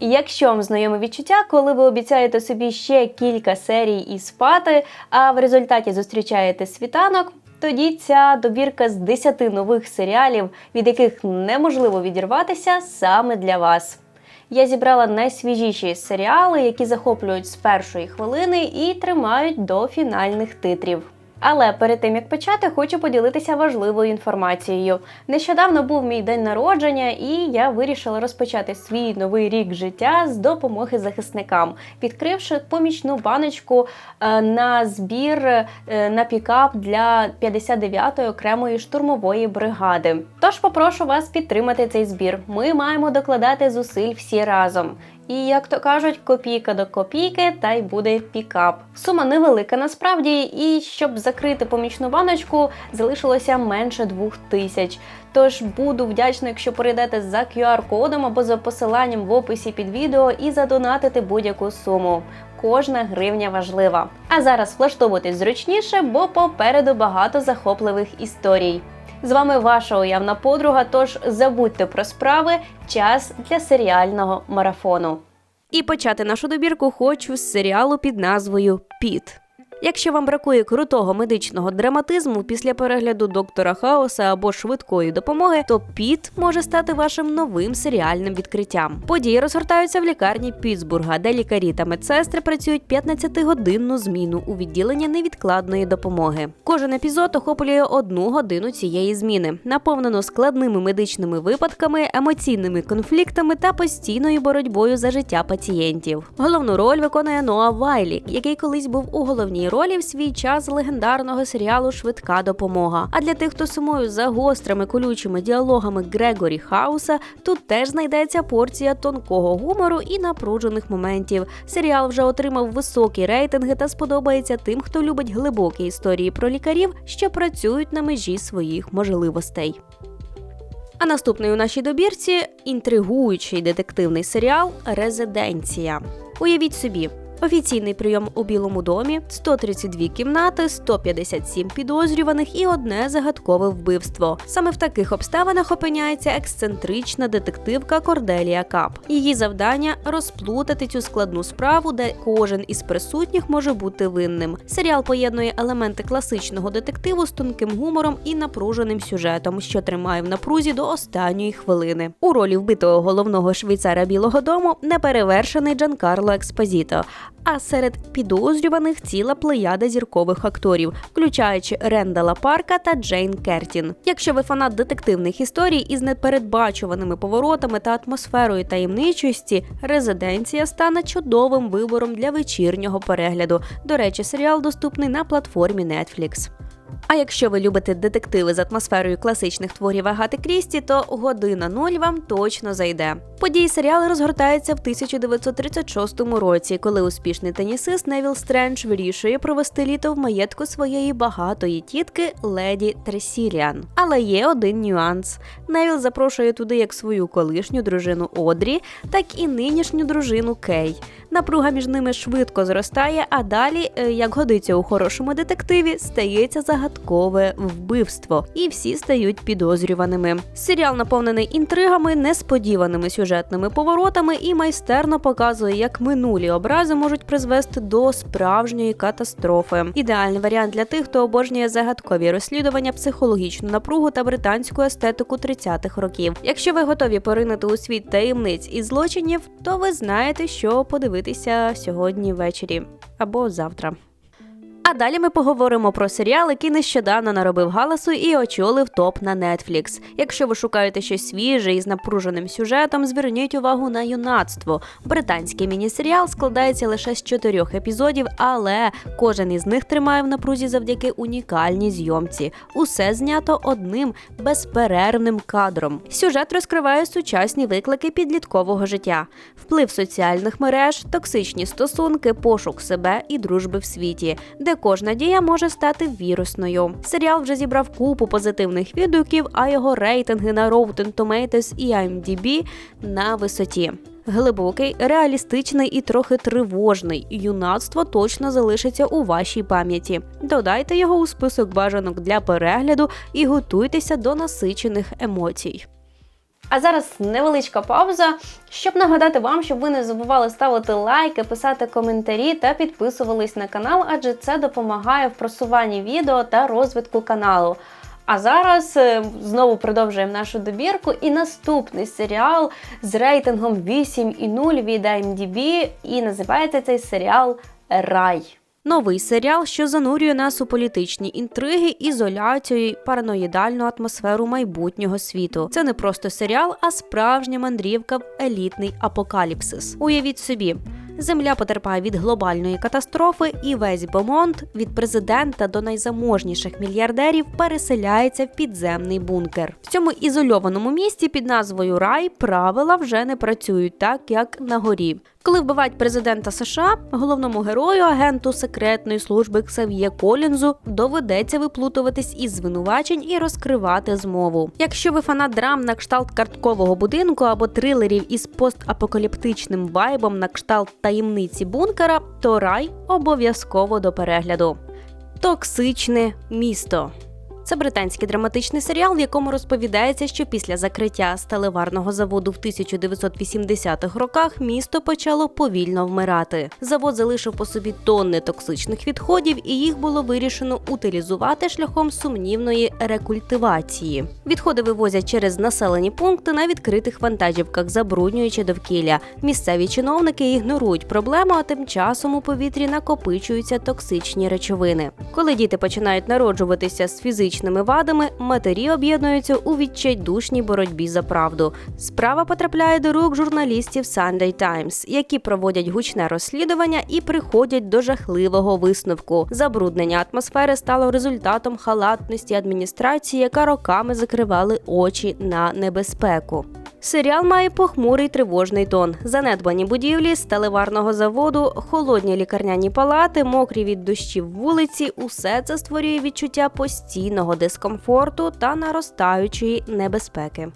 Якщо вам знайоме відчуття, коли ви обіцяєте собі ще кілька серій і спати, а в результаті зустрічаєте світанок, тоді ця добірка з 10 нових серіалів, від яких неможливо відірватися, саме для вас. Я зібрала найсвіжіші серіали, які захоплюють з першої хвилини і тримають до фінальних титрів. Але перед тим як почати, хочу поділитися важливою інформацією. Нещодавно був мій день народження, і я вирішила розпочати свій новий рік життя з допомоги захисникам, відкривши помічну баночку е, на збір е, на пікап для 59-ї окремої штурмової бригади. Тож попрошу вас підтримати цей збір. Ми маємо докладати зусиль всі разом. І як то кажуть, копійка до копійки, та й буде пікап. Сума невелика насправді, і щоб закрити помічну баночку, залишилося менше двох тисяч. Тож буду вдячна, якщо перейдете за QR-кодом або за посиланням в описі під відео і задонатите будь-яку суму. Кожна гривня важлива. А зараз влаштовуйтесь зручніше, бо попереду багато захопливих історій. З вами ваша уявна подруга. Тож забудьте про справи. Час для серіального марафону. І почати нашу добірку хочу з серіалу під назвою Піт. Якщо вам бракує крутого медичного драматизму після перегляду доктора Хаоса або швидкої допомоги, то Піт може стати вашим новим серіальним відкриттям. Події розгортаються в лікарні Пітсбурга, де лікарі та медсестри працюють 15-годинну зміну у відділенні невідкладної допомоги. Кожен епізод охоплює одну годину цієї зміни, наповнено складними медичними випадками, емоційними конфліктами та постійною боротьбою за життя пацієнтів. Головну роль виконує Ноа Вайлі, який колись був у головній ролі в свій час легендарного серіалу Швидка допомога. А для тих, хто сумує за гострими колючими діалогами Грегорі Хауса, тут теж знайдеться порція тонкого гумору і напружених моментів. Серіал вже отримав високі рейтинги та сподобається тим, хто любить глибокі історії про лікарів, що працюють на межі своїх можливостей. А наступний у нашій добірці інтригуючий детективний серіал Резиденція. Уявіть собі. Офіційний прийом у Білому домі, 132 кімнати, 157 підозрюваних і одне загадкове вбивство. Саме в таких обставинах опиняється ексцентрична детективка Корделія Кап. Її завдання розплутати цю складну справу, де кожен із присутніх може бути винним. Серіал поєднує елементи класичного детективу з тонким гумором і напруженим сюжетом, що тримає в напрузі до останньої хвилини. У ролі вбитого головного швейцара Білого Дому неперевершений Джанкарло Експозіто. А серед підозрюваних ціла плеяда зіркових акторів, включаючи Рендала Парка та Джейн Кертін. Якщо ви фанат детективних історій із непередбачуваними поворотами та атмосферою таємничості, резиденція стане чудовим вибором для вечірнього перегляду. До речі, серіал доступний на платформі Netflix. А якщо ви любите детективи з атмосферою класичних творів Агати Крісті, то година нуль вам точно зайде. Події серіалу розгортаються в 1936 році, коли успішний тенісист Невіл Стрендж вирішує провести літо в маєтку своєї багатої тітки леді Тресіліан. Але є один нюанс: Невіл запрошує туди як свою колишню дружину Одрі, так і нинішню дружину Кей. Напруга між ними швидко зростає, а далі, е, як годиться у хорошому детективі, стається загадкове вбивство, і всі стають підозрюваними. Серіал наповнений інтригами, несподіваними сюжетними поворотами і майстерно показує, як минулі образи можуть призвести до справжньої катастрофи. Ідеальний варіант для тих, хто обожнює загадкові розслідування, психологічну напругу та британську естетику 30-х років. Якщо ви готові поринути у світ таємниць і злочинів, то ви знаєте, що подивитися сьогодні ввечері або завтра. А далі ми поговоримо про серіал, який нещодавно наробив галасу і очолив топ на Netflix. Якщо ви шукаєте щось свіже і з напруженим сюжетом, зверніть увагу на юнацтво. Британський міні-серіал складається лише з чотирьох епізодів, але кожен із них тримає в напрузі завдяки унікальній зйомці. Усе знято одним безперервним кадром. Сюжет розкриває сучасні виклики підліткового життя, вплив соціальних мереж, токсичні стосунки, пошук себе і дружби в світі, де кожна дія може стати вірусною. Серіал вже зібрав купу позитивних відгуків, а його рейтинги на Rotten Tomatoes і IMDb на висоті. Глибокий, реалістичний і трохи тривожний. Юнацтво точно залишиться у вашій пам'яті. Додайте його у список бажанок для перегляду і готуйтеся до насичених емоцій. А зараз невеличка пауза, щоб нагадати вам, щоб ви не забували ставити лайки, писати коментарі та підписувались на канал, адже це допомагає в просуванні відео та розвитку каналу. А зараз е, знову продовжуємо нашу добірку. І наступний серіал з рейтингом 8,0 від IMDb, і називається цей серіал Рай. Новий серіал, що занурює нас у політичні інтриги, ізоляцію, параноїдальну атмосферу майбутнього світу. Це не просто серіал, а справжня мандрівка в елітний апокаліпсис. Уявіть собі. Земля потерпає від глобальної катастрофи, і весь Бомонт від президента до найзаможніших мільярдерів переселяється в підземний бункер. В цьому ізольованому місті під назвою Рай правила вже не працюють так, як на горі. Коли вбивають президента США, головному герою, агенту секретної служби Ксав'є Колінзу, доведеться виплутуватись із звинувачень і розкривати змову. Якщо ви фанат драм на кшталт карткового будинку або трилерів із постапокаліптичним вайбом на кшталт таємниці бункера, то рай обов'язково до перегляду. Токсичне місто. Це британський драматичний серіал, в якому розповідається, що після закриття сталеварного заводу в 1980-х роках місто почало повільно вмирати. Завод залишив по собі тонни токсичних відходів, і їх було вирішено утилізувати шляхом сумнівної рекультивації. Відходи вивозять через населені пункти на відкритих вантажівках, забруднюючи довкілля. Місцеві чиновники ігнорують проблему, а тим часом у повітрі накопичуються токсичні речовини. Коли діти починають народжуватися з фізичними вадами, матері об'єднуються у відчайдушній боротьбі за правду. Справа потрапляє до рук журналістів Sunday Times, які проводять гучне розслідування і приходять до жахливого висновку. Забруднення атмосфери стало результатом халатності адміністрації, яка роками закривали очі на небезпеку. Серіал має похмурий тривожний тон, занедбані будівлі сталеварного заводу, холодні лікарняні палати, мокрі від дощів вулиці. Усе це створює відчуття постійного дискомфорту та наростаючої небезпеки.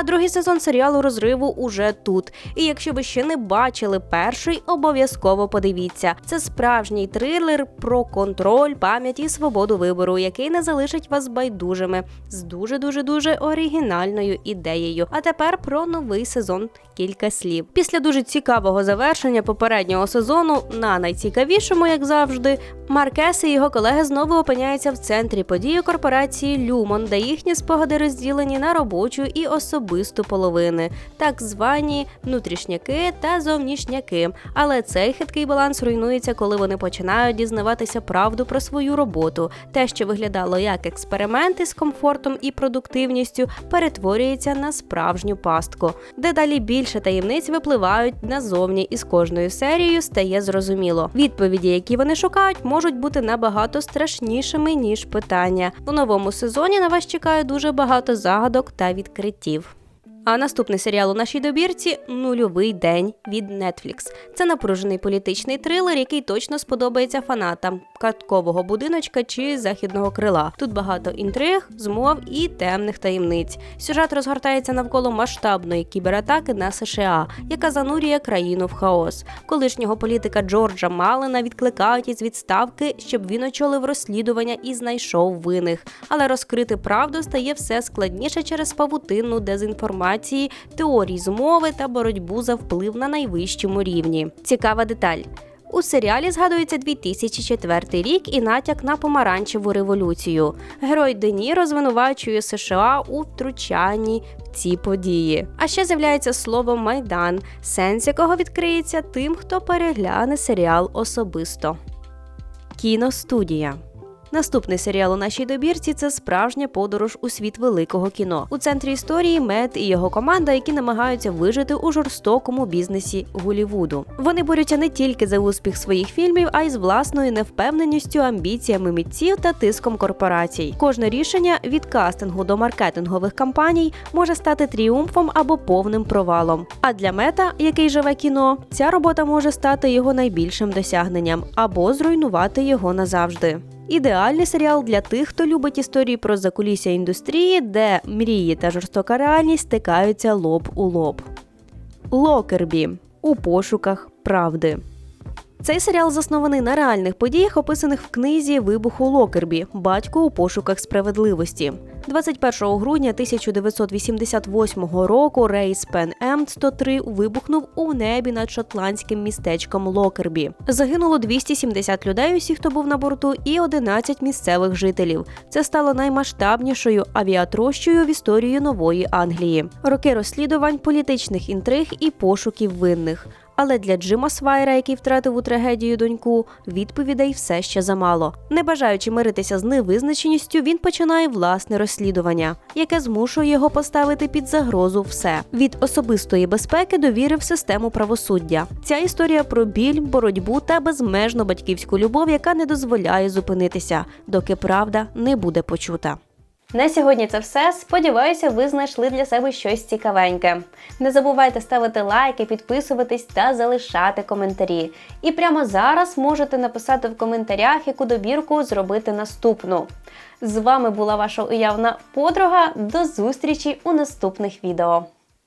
А другий сезон серіалу розриву уже тут. І якщо ви ще не бачили перший, обов'язково подивіться. Це справжній трилер про контроль, пам'ять і свободу вибору, який не залишить вас байдужими з дуже дуже дуже оригінальною ідеєю. А тепер про новий сезон кілька слів. Після дуже цікавого завершення попереднього сезону на найцікавішому, як завжди, Маркес і його колеги знову опиняються в центрі події корпорації Люмон, де їхні спогади розділені на робочу і особисту половини, так звані внутрішняки та зовнішняки. Але цей хиткий баланс руйнується, коли вони починають дізнаватися правду про свою роботу. Те, що виглядало як експерименти з комфортом і продуктивністю, перетворюється на справжню пастку. Дедалі більше таємниць випливають назовні, і з кожною серією стає зрозуміло. Відповіді, які вони шукають, можуть бути набагато страшнішими ніж питання. У новому сезоні на вас чекає дуже багато загадок та відкриттів. А наступний серіал у нашій добірці Нульовий день від Netflix. Це напружений політичний трилер, який точно сподобається фанатам карткового будиночка чи західного крила. Тут багато інтриг, змов і темних таємниць. Сюжет розгортається навколо масштабної кібератаки на США, яка занурює країну в хаос. Колишнього політика Джорджа Малена відкликають із відставки, щоб він очолив розслідування і знайшов винних. Але розкрити правду стає все складніше через павутинну дезінформації, теорії змови та боротьбу за вплив на найвищому рівні. Цікава деталь. У серіалі згадується 2004 рік і натяк на помаранчеву революцію. Герой Деніро звинувачує США у втручанні в ці події. А ще з'являється слово майдан, сенс якого відкриється тим, хто перегляне серіал особисто. Кіностудія. Наступний серіал у нашій добірці це справжня подорож у світ великого кіно. У центрі історії Мед і його команда, які намагаються вижити у жорстокому бізнесі Голівуду. Вони борються не тільки за успіх своїх фільмів, а й з власною невпевненістю, амбіціями митців та тиском корпорацій. Кожне рішення від кастингу до маркетингових кампаній може стати тріумфом або повним провалом. А для мета, який живе кіно, ця робота може стати його найбільшим досягненням або зруйнувати його назавжди. Ідеальний серіал для тих, хто любить історії про закулісся індустрії, де мрії та жорстока реальність стикаються лоб у лоб. Локербі у пошуках правди. Цей серіал заснований на реальних подіях, описаних в книзі Вибуху Локербі Батько у пошуках справедливості. 21 грудня 1988 року рейс Пен Ем 103 вибухнув у небі над шотландським містечком Локербі. Загинуло 270 людей, усіх, хто був на борту, і 11 місцевих жителів. Це стало наймасштабнішою авіатрощою в історії нової Англії. Роки розслідувань, політичних інтриг і пошуків винних. Але для Джима Свайра, який втратив у трагедію доньку, відповідей все ще замало. Не бажаючи миритися з невизначеністю, він починає власне розслідування, яке змушує його поставити під загрозу все від особистої безпеки до віри в систему правосуддя. Ця історія про біль, боротьбу та безмежну батьківську любов, яка не дозволяє зупинитися, доки правда не буде почута. На сьогодні це все. Сподіваюся, ви знайшли для себе щось цікавеньке. Не забувайте ставити лайки, підписуватись та залишати коментарі. І прямо зараз можете написати в коментарях, яку добірку зробити наступну. З вами була ваша уявна подруга. До зустрічі у наступних відео.